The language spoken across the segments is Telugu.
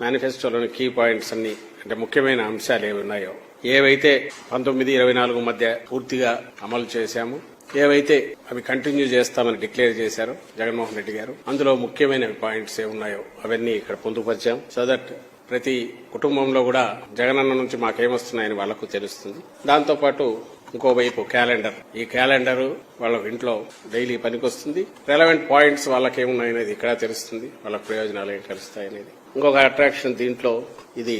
మేనిఫెస్టోలోని కీ పాయింట్స్ అన్ని అంటే ముఖ్యమైన అంశాలు ఏవి ఉన్నాయో. ఏవైతే పంతొమ్మిది ఇరవై నాలుగు మధ్య పూర్తిగా అమలు చేశాము ఏవైతే అవి కంటిన్యూ చేస్తామని డిక్లేర్ చేశారు జగన్మోహన్ రెడ్డి గారు అందులో ముఖ్యమైన పాయింట్స్ ఏ ఉన్నాయో అవన్నీ ఇక్కడ పొందుపరిచాం. సో దట్ ప్రతి కుటుంబంలో కూడా జగనన్న నుంచి మాకేమొస్తున్నాయని వాళ్ళకు తెలుస్తుంది. దాంతోపాటు ఇంకోవైపు క్యాలెండర్. ఈ క్యాలెండర్ వాళ్ళ ఇంట్లో డైలీ పనికొస్తుంది. రెలవెంట్ పాయింట్స్ వాళ్ళకి ఏమున్నాయనేది ఇక్కడ తెలుస్తుంది. వాళ్ళ ప్రయోజనాలు ఏం కలుస్తాయనేది ఇంకొక అట్రాక్షన్ దీంట్లో ఇది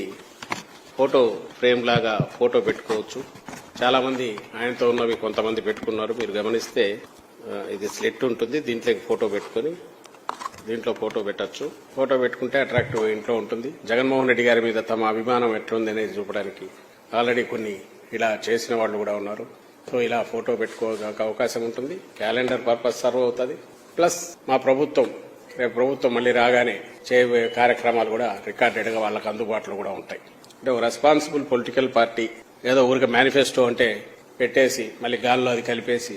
ఫోటో ఫ్రేమ్ లాగా ఫోటో పెట్టుకోవచ్చు. చాలా మంది ఆయనతో ఉన్నవి కొంతమంది పెట్టుకున్నారు. మీరు గమనిస్తే ఇది స్లెట్ ఉంటుంది. దీంట్లోకి ఫోటో పెట్టుకొని దీంట్లో ఫోటో పెట్టచ్చు. ఫోటో పెట్టుకుంటే అట్రాక్టివ్ ఇంట్లో ఉంటుంది. జగన్మోహన్ రెడ్డి గారి మీద తమ అభిమానం ఎట్లుంది అనేది చూపడానికి ఆల్రెడీ కొన్ని ఇలా చేసిన వాళ్ళు కూడా ఉన్నారు. సో ఇలా ఫోటో పెట్టుకోవడానికి అవకాశం ఉంటుంది. క్యాలెండర్ పర్పస్ సర్వ్ అవుతుంది. ప్లస్ మా ప్రభుత్వం రేపు ప్రభుత్వం మళ్ళీ రాగానే చేయబోయే కార్యక్రమాలు కూడా రికార్డెడ్గా వాళ్ళకి అందుబాటులో కూడా ఉంటాయి. అంటే ఒక రెస్పాన్సిబుల్ పొలిటికల్ పార్టీ ఏదో ఊరికి మేనిఫెస్టో అంటే పెట్టేసి మళ్ళీ గాల్లో అది కలిపేసి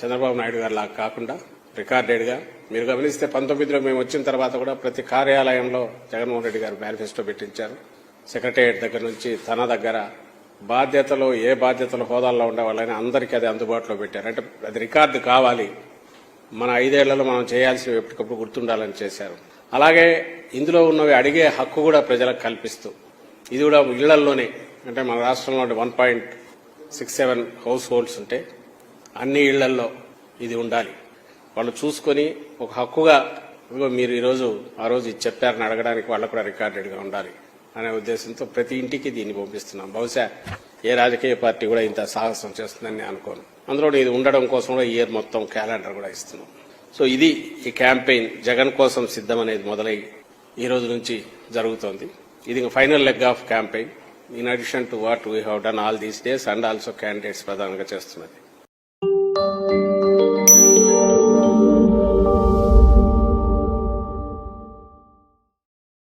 చంద్రబాబు నాయుడు గారు లాగా కాకుండా రికార్డెడ్గా మీరు గమనిస్తే పంతొమ్మిదిలో మేము వచ్చిన తర్వాత కూడా ప్రతి కార్యాలయంలో జగన్మోహన్ రెడ్డి గారు మేనిఫెస్టో పెట్టించారు. సెక్రటేరియట్ దగ్గర నుంచి తన దగ్గర బాధ్యతలు ఏ బాధ్యతలు హోదాల్లో ఉండే వాళ్ళని అందరికీ అది అందుబాటులో పెట్టారు. అంటే అది రికార్డు కావాలి. మన ఐదేళ్ళలో మనం చేయాల్సినవి ఎప్పటికప్పుడు గుర్తుండాలని చేశారు. అలాగే ఇందులో ఉన్నవి అడిగే హక్కు కూడా ప్రజలకు కల్పిస్తూ ఇది కూడా ఇళ్ళల్లోనే అంటే మన రాష్ట్రంలో one point six seven households ఉంటే అన్ని ఇళ్ళల్లో ఇది ఉండాలి. వాళ్ళు చూసుకొని ఒక హక్కుగా మీరు ఈరోజు ఆ రోజు ఇది చెప్పారని అడగడానికి వాళ్ళకు కూడా రికార్డెడ్గా ఉండాలి. అనే ఉద్దేశంతో ప్రతి ఇంటికి దీన్ని పంపిస్తున్నాం. బహుశా ఏ రాజకీయ పార్టీ కూడా ఇంత సాహసం చేస్తుందని అనుకోను. అందులో ఇది ఉండడం కోసం కూడా ఇయర్ మొత్తం క్యాలెండర్ కూడా ఇస్తున్నాం. సో ఇది ఈ క్యాంపెయిన్ జగన్ కోసం సిద్ధం అనేది మొదలై ఈ రోజు నుంచి జరుగుతోంది. ఇది final leg of campaign. In addition to what we have done all these days and also candidates ప్రధానంగా చేస్తున్నది.